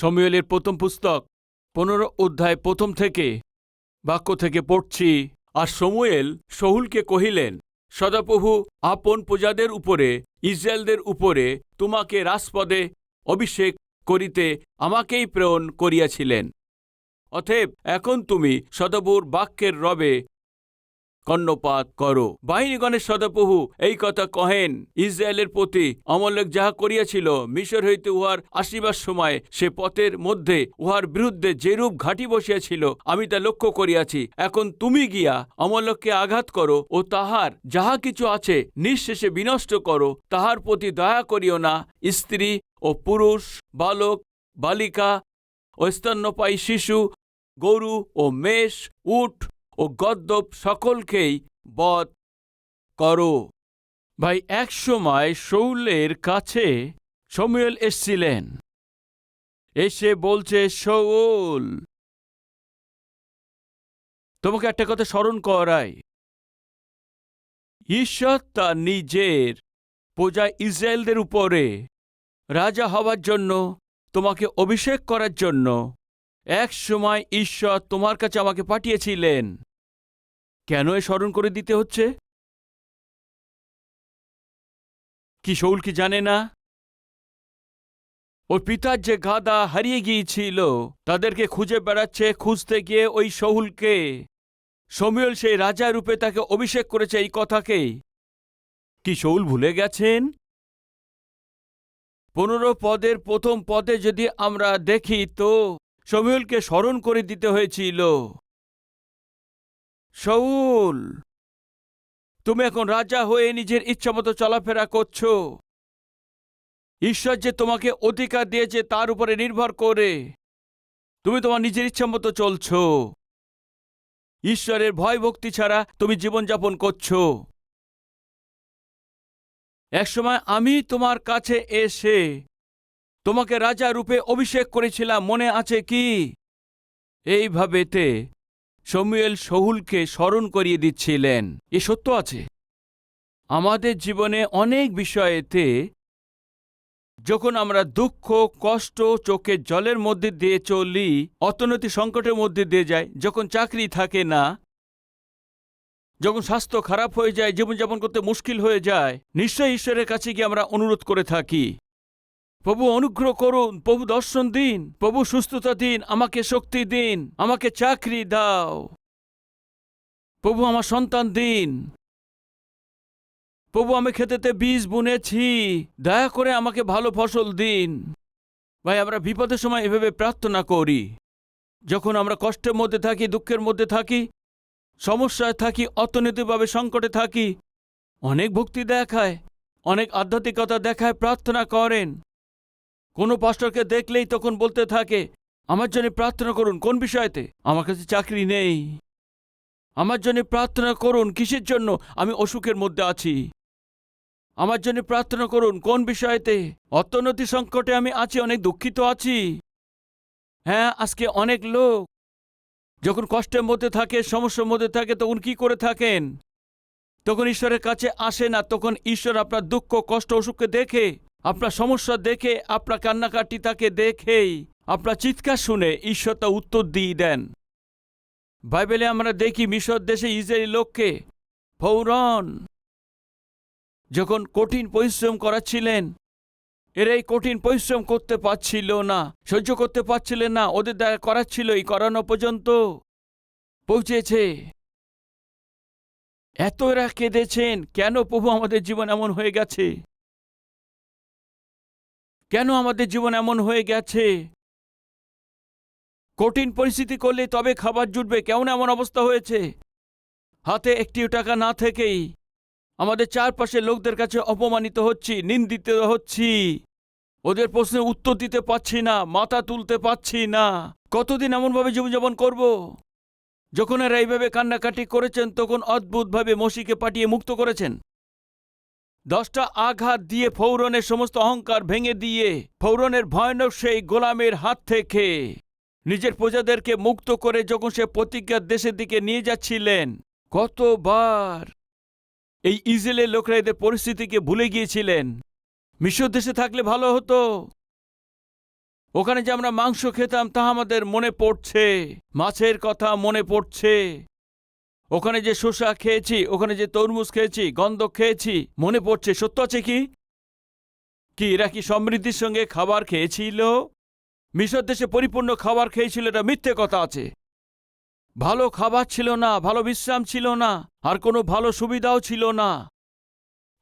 সমীয়েলের প্রথম পুস্তক, পনেরো অধ্যায় প্রথম থেকে বাক্য থেকে পড়ছি। আর সমুয়েল শহুলকে কহিলেন, সদাপ্রভু, আপন প্রজাদের উপরে, ইসরায়েলদের উপরে তোমাকে রাজপদে অভিষেক করিতে আমাকেই প্রেরণ করিয়াছিলেন। অতএব এখন তুমি সদপুর বাক্যের রবে কর্ণপাত করো। বাহিনীগণের সদপ্রভু, এই কথা কহেন, ইসরায়েলের প্রতি অমলেক যাহা করিয়াছিল, মিশর হইতে উহার আসিবার সময় সে পথের মধ্যে উহার বিরুদ্ধে যেরূপ ঘাঁটি বসিয়াছিল, আমি তা লক্ষ্য করিয়াছি। এখন তুমি গিয়া অমলককে আঘাত করো ও তাহার যাহা কিছু আছে নিঃশেষে বিনষ্ট করো, তাহার প্রতি দয়া করিও না। স্ত্রী ও পুরুষ, বালক, বালিকা, ও স্তন্যপায়ী শিশু, গরু ও মেষ, উট ও গদ্যপ সকলকেই বধ করো। ভাই, এক সময় শৌলের কাছে সমুয়েল এসছিলেন। এসে বলছে, শৌল, তোমাকে একটা কথা স্মরণ করাই। ঈশ্বর তার নিজের প্রজা ইসরায়েলদের উপরে রাজা হওয়ার জন্য, তোমাকে অভিষেক করার জন্য এক সময় ঈশ্বর তোমার কাছে আমাকে পাঠিয়েছিলেন। কেন এ স্মরণ করে দিতে হচ্ছে? কি শৌল কি জানে না? ওর পিতার যে গাদা হারিয়ে গিয়েছিল, তাদেরকে খুঁজে বেড়াচ্ছে, খুঁজতে গিয়ে ওই শহুলকে সমীল সেই রাজা রূপে তাকে অভিষেক করেছে এই কথাকেই কি শৌল ভুলে গেছেন? পনেরো পদের প্রথম পদে যদি আমরা দেখি তো সমীলকে স্মরণ করে দিতে হয়েছিল। শৌল তুমি এখন রাজা হয়ে নিজের ইচ্ছামতো চলাফেরা করছ। ঈশ্বর যে তোমাকে অধিকার দিয়েছে তার উপরে নির্ভর করে। তুমি তোমার নিজের ইচ্ছামতো চলছ। ঈশ্বরের ভয় ভক্তি ছাড়া তুমি জীবনযাপন করছ। একসময় আমি তোমার কাছে এসে তোমাকে রাজা রূপে অভিষেক করেছিলাম, মনে আছে কি? এইভাবেতে সমুয়েল শহুলকে স্মরণ করিয়ে দিচ্ছিলেন। এ সত্য আছে। আমাদের জীবনে অনেক বিষয়েতে যখন আমরা দুঃখ, কষ্ট চোখের জলের মধ্যে দিয়ে চলি, অর্থনৈতিক সংকটের মধ্যে দিয়ে যাই, যখন চাকরি থাকে না, যখন স্বাস্থ্য খারাপ হয়ে যায়, জীবনযাপন করতে মুশকিল হয়ে যায়, নিশ্চয়ই ঈশ্বরের কাছে গিয়ে আমরা অনুরোধ করে থাকি। প্রভু অনুগ্রহ করুন, প্রভু দর্শন দিন, প্রভু সুস্থতা দিন, আমাকে শক্তি দিন, আমাকে চাকরি দাও। প্রভু আমার সন্তান দিন। প্রভু আমি খেতেতে বীজ বুনেছি, দয়া করে আমাকে ভালো ফসল দিন। ভাই, আমরা বিপদের সময় এভাবে প্রার্থনা করি। যখন আমরা কষ্টের মধ্যে থাকি, দুঃখের মধ্যে থাকি, সমস্যায় থাকি, অর্থনৈতিকভাবে সংকটে থাকি, অনেক ভক্তি দেখায়, অনেক আধ্যাত্মিকতা দেখায়, প্রার্থনা করেন। কোনো পাস্টরকে দেখলেই তখন বলতে থাকে, আমার জন্য প্রার্থনা করুন, কোন বিষয়তে? আমার কাছে চাকরি নেই। আমার জন্য প্রার্থনা করুন, কিসের জন্য? আমি অসুখের মধ্যে আছি। আমার জন্য প্রার্থনা করুন, কোন বিষয়তে? অর্থনৈতিক সংকটে আমি আছি, অনেক দুঃখিত আছি। হ্যাঁ আজকে অনেক লোক যখন কষ্টের মধ্যে থাকে, সমস্যার মধ্যে থাকে, তখন কি করে থাকেন? তখন ঈশ্বরের কাছে আসে না, তখন ঈশ্বর আপনার দুঃখ, কষ্ট, অসুখকে দেখে আপনার সমস্যা দেখে আপনার কান্নাকাটি তাকে দেখেই আপনার চিৎকার শুনে ঈশ্বর তা উত্তর দিয়ে দেন। বাইবেলে আমরা দেখি মিশর দেশে ইসরায়েলি লোককে ফৌরন যখন কঠিন পরিশ্রম করাচ্ছিলেন, এরা এই কঠিন পরিশ্রম করতে পারছিল না, সহ্য করতে পারছিলেন না, ওদের দ্বারা করাচ্ছিল এই করানো পর্যন্ত। পৌঁছেছে। এত এরা কেঁদেছেন, কেন প্রভু আমাদের জীবন এমন হয়ে গেছে? কেন আমাদের জীবন এমন হয়ে গেছে? কঠিন পরিস্থিতি করলে তবে খাবার জুটবে, কেমন এমন অবস্থা হয়েছে? হাতে একটিও টাকা না থেকেই আমাদের চারপাশে লোকদের কাছে অপমানিত হচ্ছি, নিন্দিত হচ্ছি। ওদের প্রশ্নের উত্তর দিতে পারছি না, মাথা তুলতে পারছি না। কতদিন এমনভাবে জীবনযাপন করব? যখন এরা এইভাবে কান্নাকাটি করেছেন, তখন অদ্ভুতভাবে মসিকে পাঠিয়ে মুক্ত করেছেন। দশটা আঘাত দিয়ে ফৌরনের সমস্ত অহংকার ভেঙে দিয়ে ফৌরনের ভয়ানক সেই গোলামের হাত থেকে নিজের প্রজাদেরকে মুক্ত করে যখন সে প্রতিজ্ঞার দেশের দিকে নিয়ে যাচ্ছিলেন, কতবার এই ইসরায়েলের লোকরা এদের পরিস্থিতিকে ভুলে গিয়েছিলেন। মিশর দেশে থাকলে ভালো হতো। ওখানে যে আমরা মাংস খেতাম তা আমাদের মনে পড়ছে, মাছের কথা মনে পড়ছে। ওখানে যে শসা খেয়েছি, ওখানে যে তরমুজ খেয়েছি, গন্ধ খেয়েছি, মনে পড়ছে, সত্য আছে কি? কি এরা কি সমৃদ্ধির সঙ্গে খাবার খেয়েছিল? মিশর দেশে পরিপূর্ণ খাবার খেয়েছিল, এটা মিথ্যে কথা আছে। ভালো খাবার ছিল না, ভালো বিশ্রাম ছিল না, আর কোনো ভালো সুবিধাও ছিল না।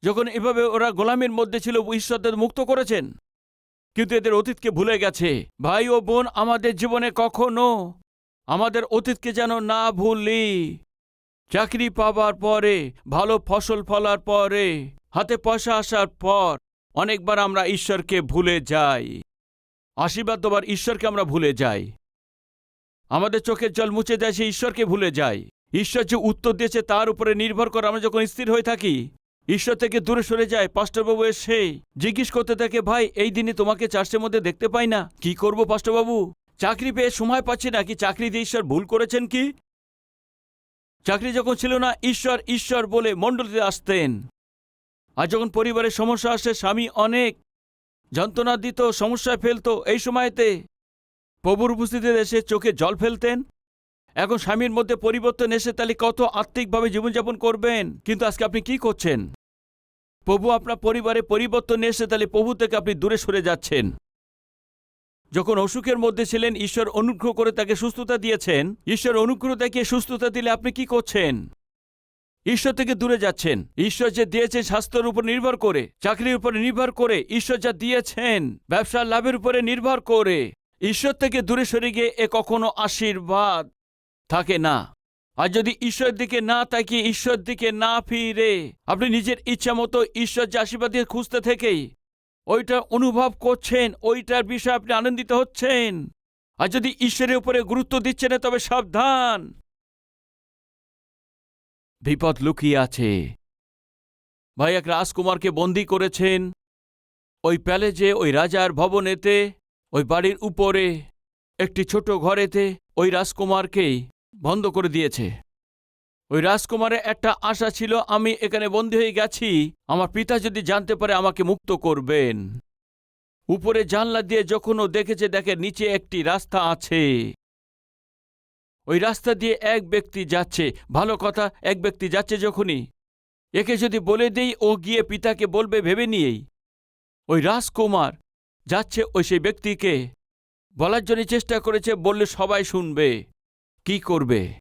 যখন এভাবে ওরা গোলামের মধ্যে ছিল ঈশ্বরদের মুক্ত করেছেন। কিন্তু এদের অতীতকে ভুলে গেছে। ভাই ও বোন, আমাদের জীবনে কখনো আমাদের অতীতকে যেন না ভুলি। চাকরি পাবার পরে, ভালো ফসল ফলার পরে, হাতে পয়সা আসার পর অনেকবার আমরা ঈশ্বরকে ভুলে যাই। আশীর্বাদ দেবার ঈশ্বরকে আমরা ভুলে যাই। আমাদের চোখের জল মুছে দেয় সে ঈশ্বরকে ভুলে যাই। ঈশ্বর যে উত্তর দিয়েছে তার উপরে নির্ভর করে আমরা যখন স্থির হয়ে থাকি, ঈশ্বর থেকে দূরে সরে যায় পাস্টরবাবু এসে জিজ্ঞেস করতে থাকে, ভাই, এই দিনে তোমাকে চার্চের মধ্যে দেখতে পাই না। কি করব পাস্টরবাবু? চাকরি পেয়ে সময় পাচ্ছি না কি? চাকরি দিয়ে ঈশ্বর ভুল করেছেন কি? চাকরি যখন ছিল না, ঈশ্বর ঈশ্বর বলে মণ্ডলীতে আসতেন। আর যখন পরিবারের সমস্যা আসে, স্বামী অনেক যন্ত্রণা দিত, সমস্যায় ফেলত। এই সময়তে প্রভুর উপস্থিতিতে এসে চোখে জল ফেলতেন। এখন স্বামীর মধ্যে পরিবর্তন এসে তাহলে কত আত্মিকভাবে জীবনযাপন করবেন? কিন্তু আজকে আপনি কি করছেন? প্রভু আপনার পরিবারে পরিবর্তন এসে তাহলে প্রভু থেকে আপনি দূরে সরে যাচ্ছেন। যখন অসুখের মধ্যে ছিলেন, ঈশ্বর অনুগ্রহ করে তাকে সুস্থতা দিয়েছেন। ঈশ্বর অনুগ্রহ দেখিয়ে সুস্থতা দিলে আপনি কি করছেন? ঈশ্বর থেকে দূরে যাচ্ছেন। ঈশ্বর যে দিয়েছেন স্বাস্থ্যের উপর নির্ভর করে, চাকরির উপর নির্ভর করে, ঈশ্বর যা দিয়েছেন, ব্যবসার লাভের উপরে নির্ভর করে। ঈশ্বর থেকে দূরে সরে গিয়ে এ কখনো আশীর্বাদ থাকে না। আর যদি ঈশ্বর দিকে না তাকিয়ে ঈশ্বর দিকে না ফিরে, আপনি নিজের ইচ্ছা মতো ঈশ্বর যে আশীর্বাদ দিয়ে খুঁজতে থেকেই ওইটা অনুভব করছেন, ওইটার বিষয়ে আপনি আনন্দিত হচ্ছেন। আর যদি ঈশ্বরের উপরে গুরুত্ব দিচ্ছেন, তবে সাবধান। বিপদ লুকিয়ে আছে। ভাই, এক রাজকুমারকে বন্দি করেছেন। ওই প্যালেজে, ওই রাজার ভবনেতে, ওই বাড়ির উপরে, একটি ছোট ঘরেতে ওই রাজকুমারকেই বন্ধ করে দিয়েছে। ওই রাজকুমারের একটা আশা ছিল, আমি এখানে বন্দী হয়ে গেছি। আমার পিতা যদি জানতে পারে, আমাকে মুক্ত করবেন। উপরে জানলা দিয়ে যখন ও দেখেছে, দেখে নিচে একটি রাস্তা আছে। ওই রাস্তা দিয়ে এক ব্যক্তি যাচ্ছে। ভালো কথা, এক ব্যক্তি যাচ্ছে যখনই। একে যদি বলে দেই, ও গিয়ে পিতাকে বলবে ভেবে নিয়েই। ওই রাজকুমার যাচ্ছে ওই সেই ব্যক্তিকে। বলার জন্য চেষ্টা করেছে, বললে সবাই শুনবে। কি করবে?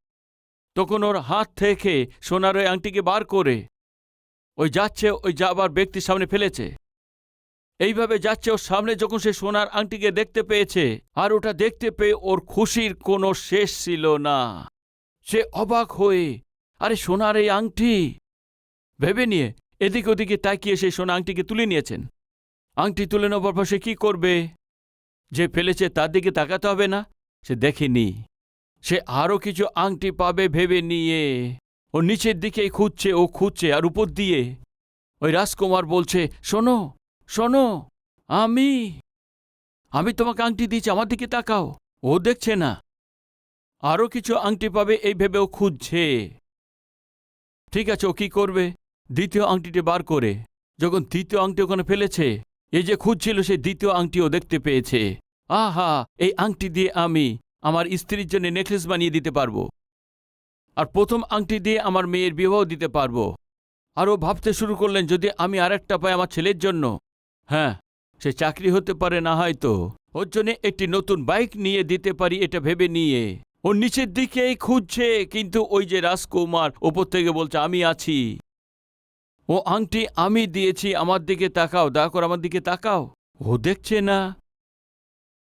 তখন ওর হাত থেকে সোনার ওই আংটিকে বার করে ওই যাচ্ছে, ওই যাবার ব্যক্তির সামনে ফেলেছে। এইভাবে যাচ্ছে ওর সামনে যখন সে সোনার আংটিকে দেখতে পেয়েছে, আর ওটা দেখতে পেয়ে ওর খুশির কোনো শেষ ছিল না। সে অবাক হয়ে, আরে, সোনার এই আংটি? ভেবে নিয়ে এদিক ওদিকে তাকিয়ে সেই সোনা আংটিকে তুলে নিয়েছেন। আংটি তুলে নেবার পর সে কী করবে? যে ফেলেছে তার দিকে তাকাতে হবে না, সে দেখেনি। সে আরও কিছু আংটি পাবে ভেবে নিয়ে। ও নিচের দিকেই খুঁজছে, ও খুঁজছে আর উপর দিয়ে। ওই রাজকুমার বলছে, শোনো শোনো, আমি আমি তোমাকে আংটি দিয়েছি, আমার দিকে তাকাও। ও দেখছে না। আরও কিছু আংটি পাবে এই ভেবে ও খুঁজছে। ঠিক আছে, ও কি করবে? দ্বিতীয় আংটিটি বার করে। যখন তৃতীয় আংটি ওখানে ফেলেছে, এই যে খুঁজছিল সে দ্বিতীয় আংটিও দেখতে পেয়েছে। আহা, এই আংটি দিয়ে আমি আমার স্ত্রীর জন্য নেকলেস বানিয়ে দিতে পারব। আর প্রথম আংটি দিয়ে আমার মেয়ের বিবাহ দিতে পারব। আরও ভাবতে শুরু করলেন, যদি আমি আরেকটা পাই আমার ছেলের জন্য? হ্যাঁ সে চাকরি হতে পারে না হয়তো। ওর জন্য একটি নতুন বাইক নিয়ে দিতে পারি এটা ভেবে নিয়ে। ও নিচের দিকেই খুঁজছে, কিন্তু ওই যে রাজকুমার ওপর থেকে বলছে, আমি আছি। ও আংটি আমি দিয়েছি, আমার দিকে তাকাও, দয়া করে আমার দিকে তাকাও। ও দেখছে না।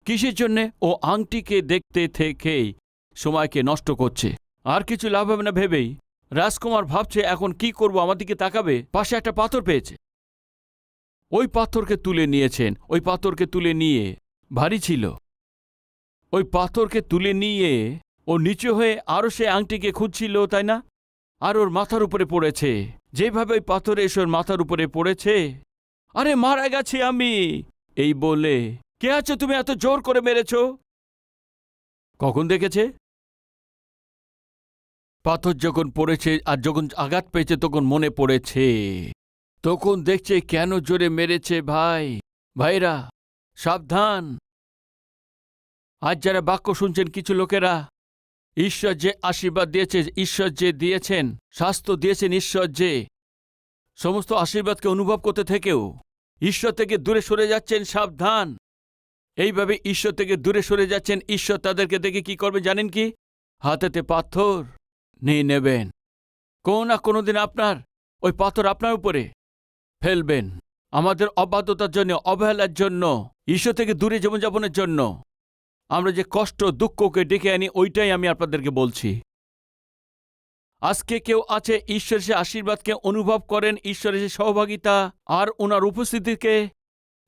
কিসের জন্যে? ও আংটিকে দেখতে থেকেই সময়কে নষ্ট করছে। আর কিছু লাভ হবে না ভেবেই। রাজকুমার ভাবছে, এখন কি করব, আমার দিকে তাকাবে? পাশে একটা পাথর পেয়েছে। ওই পাথরকে তুলে নিয়েছেন, ওই পাথরকে তুলে নিয়ে ভারী ছিল। ওই পাথরকে তুলে নিয়ে ও নিচু হয়ে আরও সে আংটিকে খুঁজছিল, তাই না? আর ওর মাথার উপরে পড়েছে। যেভাবে ওই পাথর এসে ওর মাথার উপরে পড়েছে, আরে মারা গেছি আমি, এই বলে কে আছো তুমি এত জোর করে মেরেছ? কখন দেখেছে? পাথর যখন পড়েছে আর যখন আঘাত পেয়েছে তখন মনে পড়েছে। তখন দেখছে কেন জোরে মেরেছে ভাই? ভাইরা, সাবধান। আজ যারা বাক্য শুনছেন কিছু লোকেরা, ঈশ্বর যে আশীর্বাদ দিয়েছে, ঈশ্বর যে দিয়েছেন স্বাস্থ্য দিয়েছেন ঈশ্বর যে, সমস্ত আশীর্বাদকে অনুভব করতে থেকেও, ঈশ্বর থেকে দূরে সরে যাচ্ছেন, সাবধান। এইভাবে ঈশ্বর থেকে দূরে সরে যাচ্ছেন। ঈশ্বর তাদেরকে দেখে কি করবে জানেন কি? হাতেতে পাথর নিয়ে নেবেন। কোনো না কোনো দিন আপনার ওই পাথর আপনার উপরে ফেলবেন। আমাদের অবাধ্যতার জন্য, অবহেলার জন্য, ঈশ্বর থেকে দূরে জীবনযাপনের জন্য। আমরা যে কষ্ট, দুঃখকে ডেকে আনি, ওইটাই আমি আপনাদেরকে বলছি। আজকে কেউ আছে ঈশ্বরের সে আশীর্বাদকে অনুভব করেন, ঈশ্বরের সে সহভাগিতা আর ওনার উপস্থিতিকে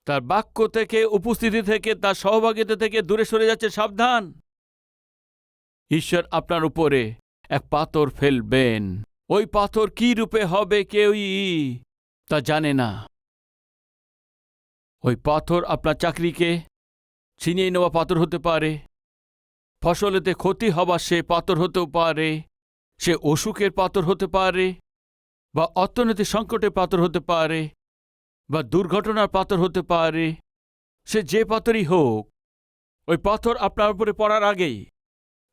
তার বাক্য থেকে, উপস্থিতি থেকে, তার সহভাগিতা থেকে দূরে সরে যাচ্ছে, সাবধান। ঈশ্বর আপনার উপরে এক পাথর ফেলবেন। ওই পাথর কি রূপে হবে কেউই তা জানে না। ওই পাথর আপনার চাকরিকে ছিনিয়ে নেওয়া পাথর হতে পারে। ফসলেতে ক্ষতি হওয়া সে পাথর হতেও পারে। সে অসুখের পাথর হতে পারে বা অর্থনৈতিক সংকটের পাথর হতে পারে। বা দুর্ঘটনার পাথর হতে পারে, সে যে পাথরই হোক, ওই পাথর আপনার উপরে পড়ার আগেই।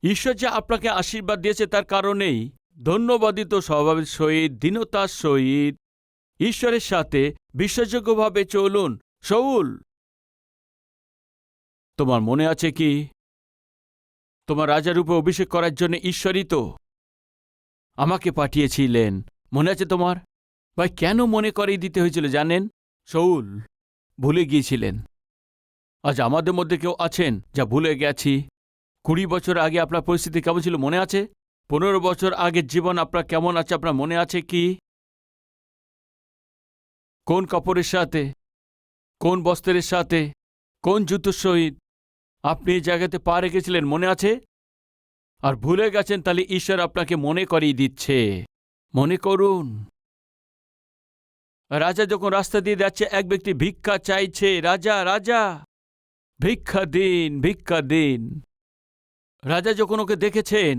ঈশ্বর যে আপনাকে আশীর্বাদ দিয়েছে তার কারণেই ধন্যবাদিত স্বভাবের সহিত, দীনতার সহিত ঈশ্বরের সাথে বিশ্বাসযোগ্যভাবে চলুন। শৌল তোমার মনে আছে কি? তোমার রাজারূপে অভিষেক করার জন্য ঈশ্বরই তো আমাকে পাঠিয়েছিলেন। মনে আছে তোমার? ভাই, কেন মনে করিয়ে দিতে হয়েছিল জানেন? শৌল ভুলে গিয়েছিলেন। আজ আমাদের মধ্যে কেউ আছেন যা ভুলে গেছি। কুড়ি বছর আগে আপনার পরিস্থিতি কেমন ছিল, মনে আছে? পনেরো বছর আগের জীবন আপনার কেমন আছে, আপনার মনে আছে কি? কোন কাপড়ের সাথে? কোন বস্ত্রের সাথে? কোন জুতোর সহিত? আপনি এই জায়গাতে পা রেখেছিলেন, মনে আছে? আর ভুলে গেছেন, তাহলে ঈশ্বর আপনাকে মনে করিয়ে দিচ্ছে। মনে করুন। রাজা যখন রাস্তা দিয়ে যাচ্ছে, এক ব্যক্তি ভিক্ষা চাইছে, রাজা রাজা, ভিক্ষা দিন ভিক্ষা দিন। রাজা যখন ওকে দেখেছেন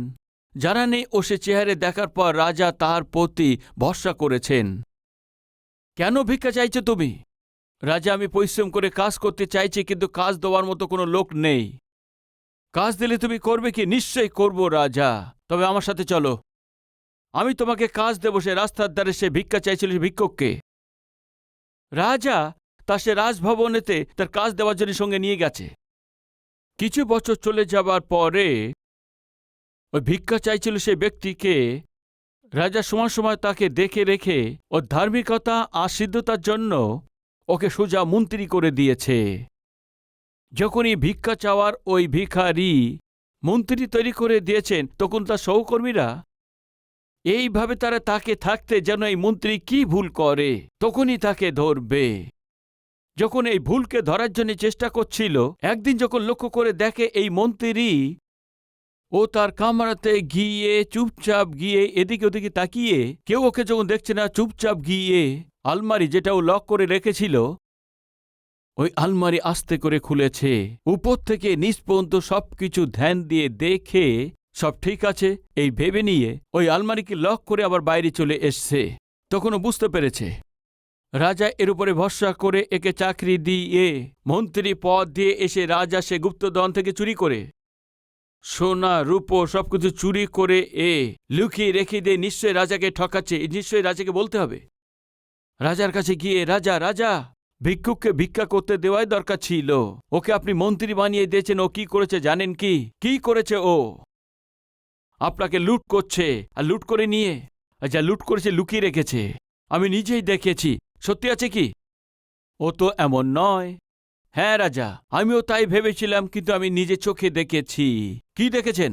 জানা নেই ও সে চেহারে দেখার পর রাজা তার প্রতি ভরসা করেছেন। কেন ভিক্ষা চাইছো তুমি? রাজা, আমি পরিশ্রম করে কাজ করতে চাইছি, কিন্তু কাজ দেওয়ার মতো কোনো লোক নেই। কাজ দিলে তুমি করবে কি? নিশ্চয়ই করব, রাজা। তবে আমার সাথে চলো। আমি তোমাকে কাজ দেব সে রাস্তার ধারে, সে ভিক্ষা চাইছিল ভিক্ষককে। রাজা তা সে রাজভবনেতে তার কাজ দেওয়ার জন্য সঙ্গে নিয়ে গেছে। কিছু বছর চলে যাবার পরে ওই ভিক্ষা চাইছিল সে ব্যক্তিকে। রাজা সময় সময় তাকে দেখে রেখে ও ধার্মিকতা আর সিদ্ধতার জন্য ওকে সোজা মন্ত্রী করে দিয়েছে। যখনই ভিক্ষা চাওয়ার ওই ভিখারি মন্ত্রী তৈরি করে দিয়েছেন, তখন তার সহকর্মীরা এইভাবে তারা তাকে থাকতে যেন এই মন্ত্রী কি ভুল করে, তখনই তাকে ধরবে। যখন এই ভুলকে ধরার জন্য চেষ্টা করছিল, একদিন যখন লক্ষ্য করে দেখে এই মন্ত্রী ও তার কামরাতে গিয়ে, চুপচাপ গিয়ে এদিকে ওদিকে তাকিয়ে, কেউ ওকে যখন দেখছে না, চুপচাপ গিয়ে আলমারি যেটা ও লক করে রেখেছিল, ওই আলমারি আস্তে করে খুলেছে। উপর থেকে নিচ পর্যন্ত সবকিছু ধ্যান দিয়ে দেখে সব ঠিক আছে, এই ভেবে নিয়ে ওই আলমারিকে লক করে আবার বাইরে চলে এসছে। তখনও বুঝতে পেরেছে। রাজা এর উপরে ভরসা করে একে চাকরি দিয়ে মন্ত্রী পদ দিয়ে এসে রাজা সে গুপ্তধন থেকে চুরি করে। সোনা, রূপো সবকিছু চুরি করে এ লুকিয়ে রেখে দিয়ে নিশ্চয়ই রাজাকে ঠকাচ্ছে নিশ্চয়ই রাজাকে বলতে হবে। রাজার কাছে গিয়ে, রাজা রাজা, ভিক্ষুককে ভিক্ষা করতে দেওয়াই দরকার ছিল। ওকে আপনি মন্ত্রী বানিয়ে দিয়েছেন, ও কি করেছে জানেন কি? কি করেছে ও? আপনাকে লুট করছে, আর লুট করে নিয়ে যা লুট করেছে লুকিয়ে রেখেছে। আমি নিজেই দেখেছি সত্যি আছে কি? ও তো এমন নয়। হ্যাঁ রাজা, আমিও তাই ভেবেছিলাম, কিন্তু আমি নিজে চোখে দেখেছি। কি দেখেছেন?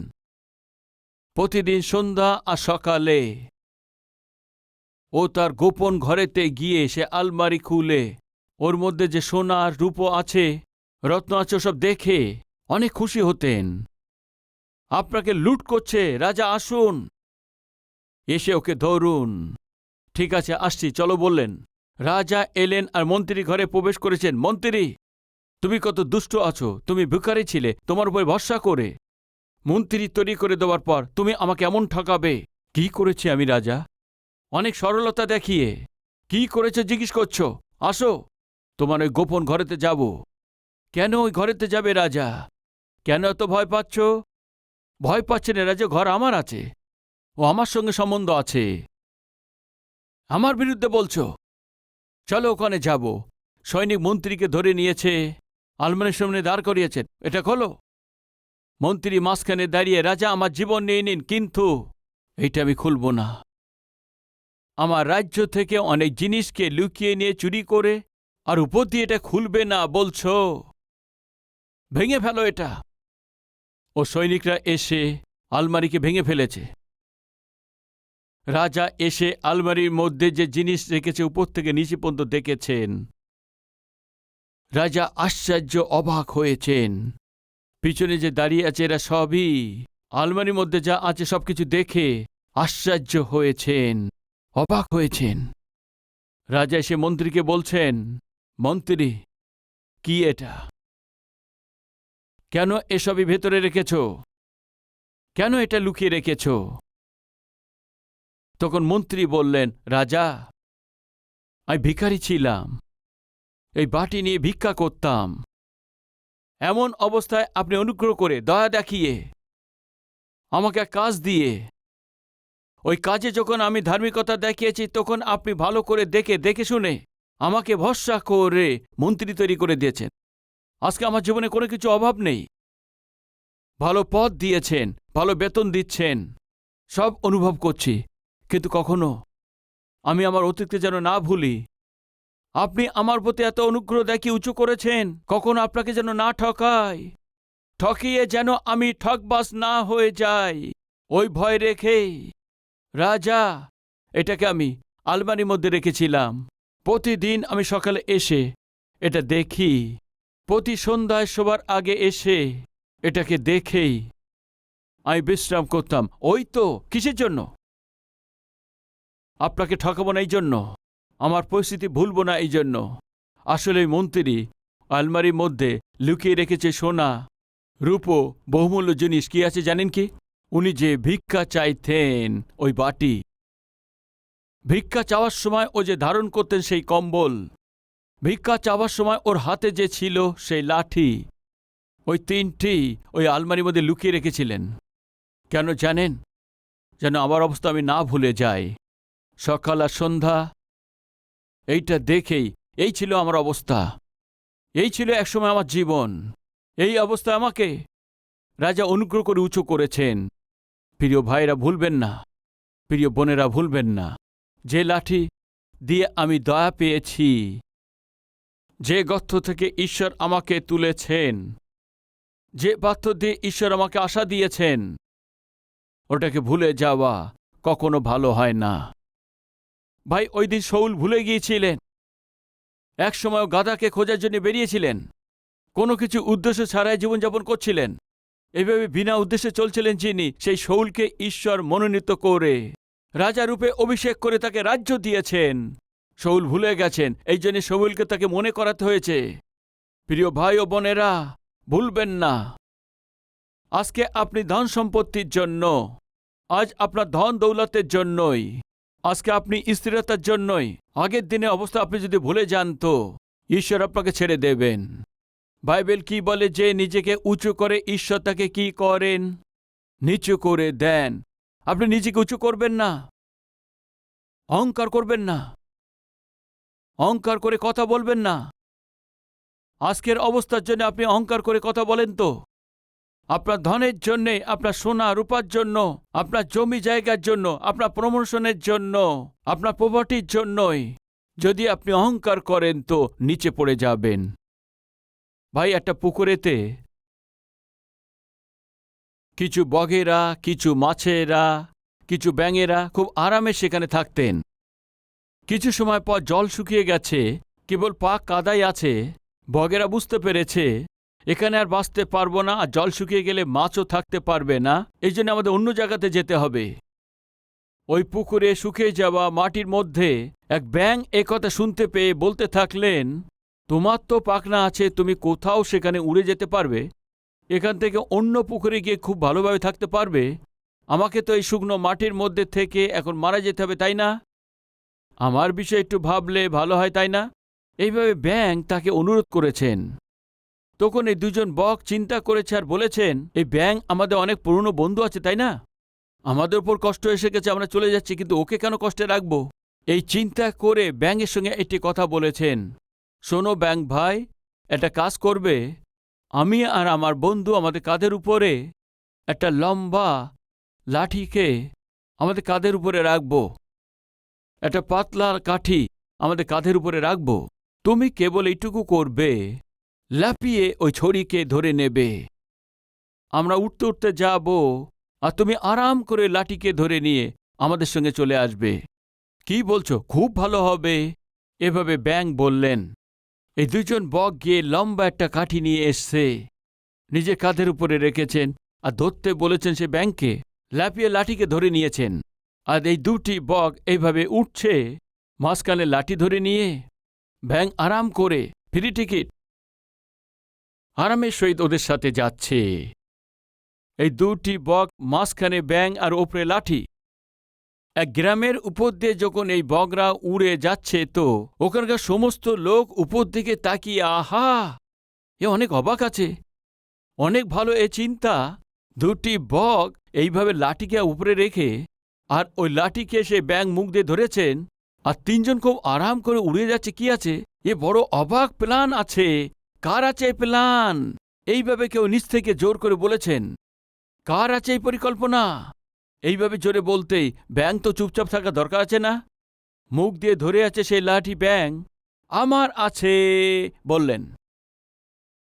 প্রতিদিন সন্ধ্যা আর সকালে। ও তার গোপন ঘরেতে গিয়ে সে আলমারি খুলে। ওর মধ্যে যে সোনা আর রূপো আছে, রত্ন আছে সব দেখে অনেক খুশি হতেন। আপনাকে লুট করছে, রাজা, আসুন। এসে ওকে ধরুন। ঠিক আছে, আসছি, চলো বললেন। রাজা এলেন আর মন্ত্রী ঘরে প্রবেশ করেছেন। মন্ত্রী, তুমি কত দুষ্ট আছো, তুমি ভিখারি ছিলে, তোমার উপর ভরসা করে। মন্ত্রী তৈরি করে দেওয়ার পর তুমি আমাকে এমন ঠকাবে। কি করেছি আমি, রাজা? অনেক সরলতা দেখিয়ে। কি করেছে, জিজ্ঞেস করছ? আসো, তোমার ওই গোপন ঘরেতে যাব। কেন ওই ঘরেতে যাবে, রাজা? কেন এত ভয় পাচ্ছ? ভয় পাচ্ছেন এরা যে ঘর আমার আছে। ও আমার সঙ্গে সম্বন্ধ আছে। আমার বিরুদ্ধে বলছো? চলো ওখানে যাব। সৈনিক মন্ত্রীকে ধরে নিয়েছে। আলমারির সামনে দাঁড় করিয়েছেন এটা খোলো। মন্ত্রী মাঝখানে দাঁড়িয়ে, রাজা, আমার জীবন নিয়ে নিন, কিন্তু এইটা আমি খুলব না। আমার রাজ্য থেকে অনেক জিনিসকে লুকিয়ে নিয়ে চুরি করে, আর উপর দিয়ে এটা খুলবে না, বলছ? ভেঙে ফেলো এটা। ও সৈনিকরা এসে আলমারিকে ভেঙে ফেলেছে। রাজা এসে আলমারির মধ্যে যে জিনিস রেখেছে, উপর থেকে নিচে পর্যন্ত দেখেছেন। রাজা আশ্চর্য অবাক হয়েছেন। পিছনে যে দাঁড়িয়ে আছে, এরা সবই আলমারির মধ্যে যা আছে, সবকিছু দেখে আশ্চর্য হয়েছেন, অবাক হয়েছেন। রাজা এসে মন্ত্রীকে বলছেন, মন্ত্রী, কি এটা? কেন এসবই ভেতরে রেখেছ? কেন এটা লুকিয়ে রেখেছ? তখন মন্ত্রী বললেন, রাজা, আমি ভিখারি ছিলাম। এই বাটি নিয়ে ভিক্ষা করতাম। এমন অবস্থায় আপনি অনুগ্রহ করে দয়া দেখিয়ে আমাকে কাজ দিয়ে। ওই কাজে যখন আমি ধার্মিকতা দেখিয়েছি, তখন আপনি ভালো করে দেখে দেখে শুনে আমাকে ভরসা করে মন্ত্রী তৈরি করে দিয়েছেন। আজকে আমার জীবনে কোনো কিছু অভাব নেই। ভালো পদ দিয়েছেন, ভালো বেতন দিচ্ছেন, সব অনুভব করছি, কিন্তু কখনো আমি আমার অতীতকে যেন না ভুলি। আপনি আমার প্রতি এত অনুগ্রহ দেখিয়ে উঁচু করেছেন, কখনো আপনাকে যেন না ঠকাই। ঠকিয়ে যেন আমি ঠকবাস না হয়ে যাই, ওই ভয় রেখেই রাজা, এটাকে আমি আলমারির মধ্যে রেখেছিলাম। প্রতিদিন আমি সকালে এসে এটা দেখি। প্রতি সন্ধ্যায় সবার আগে এসে এটাকে দেখেই আমি বিশ্রাম করতাম। ওই তো, কিসের জন্য? আপনাকে ঠকাবো না এই জন্য। আমার পরিস্থিতি ভুলবো না এই জন্য। আসলে মন্ত্রী আলমারির মধ্যে লুকিয়ে রেখেছে সোনা, রূপো, বহুমূল্য জিনিস। কি আছে জানেন কি? উনি যে ভিক্ষা চাইতেন ওই বাটি। ভিক্ষা চাওয়ার সময় ও যে ধারণ করতেন সেই কম্বল। ভিক্ষা চাওয়ার সময় ওর হাতে যে ছিল সেই লাঠি, ওই তিনটি ওই আলমারির মধ্যে লুকিয়ে রেখেছিলেন। কেন জানেন? যেন আমার অবস্থা আমি না ভুলে যাই। সকাল আর সন্ধ্যা, এইটা দেখেই, এই ছিল আমার অবস্থা। এই ছিল একসময় আমার জীবন। এই অবস্থা আমাকে রাজা অনুগ্রহ করে উঁচু করেছেন। প্রিয় ভাইরা ভুলবেন না। প্রিয় বোনেরা, ভুলবেন না। যে লাঠি দিয়ে আমি দয়া পেয়েছি যে গর্থ থেকে ঈশ্বর আমাকে তুলেছেন, যে পাত্র দিয়ে ঈশ্বর আমাকে আশা দিয়েছেন, ওটাকে ভুলে যাওয়া কখনো ভালো হয় না। ভাই, ওই দিন শৌল ভুলে গিয়েছিলেন। একসময় গাদাকে খোঁজার জন্য বেরিয়েছিলেন। কোনো কিছু উদ্দেশ্য ছাড়াই জীবনযাপন করছিলেন। এভাবে বিনা উদ্দেশ্যে চলছিলেন যিনি, সেই শৌলকে ঈশ্বর মনোনীত করে রাজা রূপে অভিষেক করে তাকে রাজ্য দিয়েছেন। শৌল ভুলে গেছেন। এই জন্য শৌলকে তাকে মনে করাতে হয়েছে। প্রিয় ভাই ও বোনেরা, ভুলবেন না। আজকে আপনি ধন সম্পত্তির জন্য, আজ আপনার ধন দৌলতের জন্যই, আজকে আপনি স্থিরতার জন্যই, আগের দিনে অবস্থা আপনি যদি ভুলে যান তো, ঈশ্বর আপনাকে ছেড়ে দেবেন। বাইবেল কি বলে যে নিজেকে উঁচু করে ঈশ্বর তাকে কি করেন? নিচু করে দেন। আপনি নিজেকে উঁচু করবেন না? অহংকার করবেন না? অহংকার করে কথা বলবেন না। আজকের অবস্থার জন্য আপনি অহংকার করে কথা বলেন তো। আপনার ধনের জন্যে, আপনার সোনা রূপার জন্য, আপনার জমি জায়গার জন্য, আপনার প্রমোশনের জন্য, আপনার প্রপার্টির জন্যই। যদি আপনি অহংকার করেন তো নিচে পড়ে যাবেন। ভাই, একটা পুকুরেতে কিছু বগেরা, কিছু মাছেরা, কিছু ব্যাঙেরা খুব আরামে সেখানে থাকতেন। কিছু সময় পর জল শুকিয়ে গেছে, কেবল পা কাদাই আছে, বগেরা বুঝতে পেরেছে। এখানে আর বাঁচতে পারব না, আর জল শুকিয়ে গেলে মাছও থাকতে পারবে না, এই জন্য আমাদের অন্য জায়গাতে যেতে হবে। ওই পুকুরে শুকিয়ে যাওয়া মাটির মধ্যে এক ব্যাং এ কথা শুনতে পেয়ে বলতে থাকলেন, তোমার তো পাখনা আছে, তুমি কোথাও সেখানে উড়ে যেতে পারবে। এখান থেকে অন্য পুকুরে গিয়ে খুব ভালোভাবে থাকতে পারবে। আমাকে তো এই শুকনো মাটির মধ্যে থেকে এখন মারা যেতে হবে, তাই না? আমার বিষয়ে একটু ভাবলে ভালো হয়, তাই না? এইভাবে ব্যাং তাকে অনুরোধ করেছেন। তখন এই দুজন বক চিন্তা করেছে আর বলেছেন, এই ব্যাং আমাদের অনেক পুরনো বন্ধু আছে, তাই না? আমাদের উপর কষ্ট এসে গেছে, আমরা চলে যাচ্ছি, কিন্তু ওকে কেন কষ্টে রাখব? এই চিন্তা করে ব্যাঙের সঙ্গে একটি কথা বলেছেন, শোনো ব্যাং ভাই, একটা কাজ করবে। আমি আর আমার বন্ধু আমাদের কাঁধের উপরে একটা লম্বা লাঠিকে আমাদের কাঁধের উপরে রাখব। একটা পাতলা কাঠি আমাদের কাঁধের উপরে রাখব। তুমি কেবল এইটুকু করবে লাপিয়ে ওই ছড়িকে ধরে নেবে। আমরা উঠতে উঠতে যাব আর তুমি আরাম করে লাঠিকে ধরে নিয়ে আমাদের সঙ্গে চলে আসবে। কি বলছো? খুব ভালো হবে। এভাবে ব্যাং বললেন। এই দুজন বক গিয়ে লম্বা একটা কাঠি নিয়ে এসছে। নিজের কাঁধের উপরে রেখেছেন আর ধরতে বলেছেন সে ব্যাংকে। লাফিয়ে লাঠিকে ধরে নিয়েছেন। আর এই দুটি বক এইভাবে উঠছে, মাঝখানে লাঠি ধরে নিয়ে ব্যাং আরাম করে, ফ্রি টিকিট। আরামের সহিত ওদের সাথে যাচ্ছে। এই দুটি বক মাঝখানে ব্যাং আর ওপরে লাঠি। এক গ্রামের উপর দিয়ে যখন এই বগরা উড়ে যাচ্ছে তো, ওখানকার সমস্ত লোক উপর দিকে তাকিয়ে, আহা! এ অনেক অবাক আছে। অনেক ভালো এ চিন্তা। দুটি বক এইভাবে লাঠিকে উপরে রেখে আর ওই লাঠিকে সে ব্যাং মুখ দিয়ে ধরেছেন। আর তিনজন খুব আরাম করে উড়ে যাচ্ছে, কি আছে? এ বড় অবাক প্ল্যান আছে। কার আছে এই প্ল্যান? এইভাবে কেউ নিচ থেকে জোর করে বলেছেন। কার আছে এই পরিকল্পনা? এইভাবে জোরে বলতেই ব্যাং তো চুপচাপ থাকা দরকার আছে না? মুখ দিয়ে ধরে আছে সেই লাঠি ব্যাং আমার আছে, বললেন।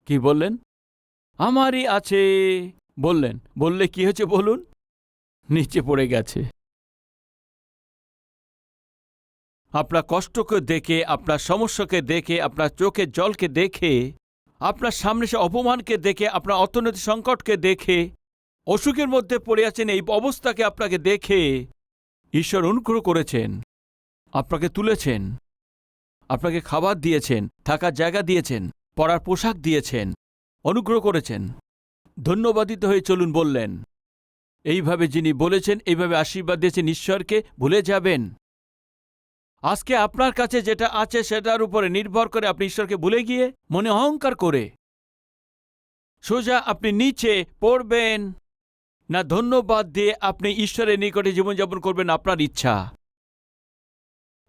কি বললেন? আমারই আছে, বললেন। বললে কি হয়েছে বলুন? নিচে পড়ে গেছে। আপনার কষ্টকে দেখে, আপনার সমস্যাকে দেখে, আপনার চোখের জলকে দেখে, আপনার সামনে সে অপমানকে দেখে, আপনার অর্থনৈতিক সংকটকে দেখে, অসুখের মধ্যে পড়ে আছেন এই অবস্থাকে আপনাকে দেখে ঈশ্বর অনুগ্রহ করেছেন, আপনাকে তুলেছেন, আপনাকে খাবার দিয়েছেন, থাকার জায়গা দিয়েছেন, পরার পোশাক দিয়েছেন, অনুগ্রহ করেছেন, ধন্যবাদিত হয়ে চলুন বললেন। এইভাবে যিনি বলেছেন, এইভাবে আশীর্বাদ দিয়েছেন ঈশ্বরকে, ভুলে যাবেন। আজকে আপনার কাছে যেটা আছে সেটার উপরে নির্ভর করে আপনি ঈশ্বরকে ভুলে গিয়ে মনে অহংকার করে সোজা আপনি নিচে পড়বেন না ধন্যবাদ দিয়ে আপনি ঈশ্বরের নিকটে জীবনযাপন করবেন আপনার ইচ্ছা।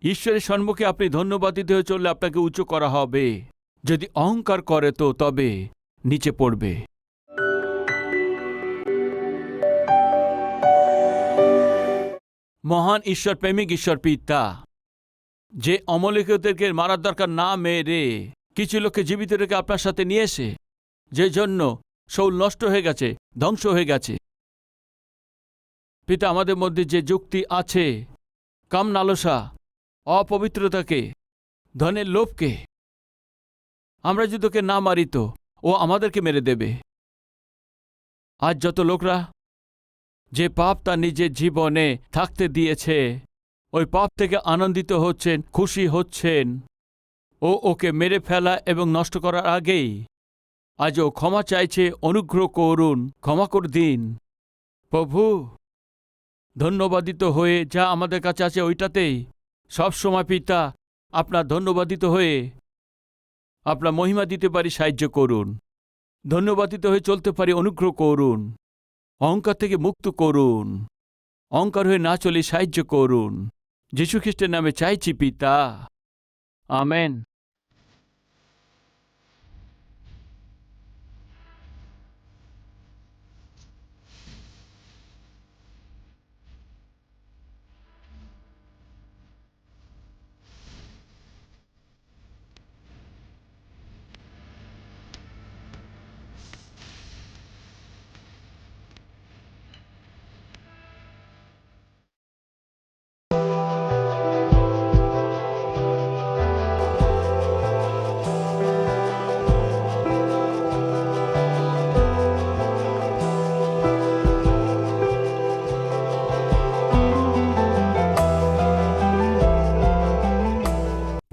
ঈশ্বরের সম্মুখে আপনি ধন্যবাদিত হয়ে চললে আপনাকে উঁচু করা হবে। যদি অহংকার করে তো তবে নিচে পড়বে। মহান ঈশ্বর, প্রেমিক ঈশ্বর, পিতা। যে অমলিকদেরকে মারার দরকার না মেরে, কিছু লোককে জীবিত রেখে আপনার সাথে নিয়ে এসে, যে জন্য শৌল নষ্ট হয়ে গেছে, ধ্বংস হয়ে গেছে। পিতা আমাদের মধ্যে যে যুক্তি আছে, কাম নালসা, অপবিত্রতাকে, ধনের লোভকে, আমরা যদি ওকে না মারি তো, ও আমাদেরকে মেরে দেবে। আজ যত লোকরা যে পাপ তা নিজের জীবনে থাকতে দিয়েছে ওই পাপ থেকে আনন্দিত হচ্ছেন, খুশি হচ্ছেন। ও ওকে মেরে ফেলা এবং নষ্ট করার আগেই আজ ও ক্ষমা চাইছে, অনুগ্রহ করুন, ক্ষমা কর দিন। প্রভু, ধন্যবাদিত হয়ে যা আমাদের কাছে আছে ওইটাতেই। সবসময় পিতা, আপনার ধন্যবাদিত হয়ে আপনার মহিমা দিতে পারি, সাহায্য করুন। ধন্যবাদিত হয়ে চলতে পারি, অনুগ্রহ করুন। অহংকার থেকে মুক্ত করুন। অহংকার হয়ে না চলে, সাহায্য করুন। যীশুখ্রিস্টের নামে চাইছি পিতা। আমেন।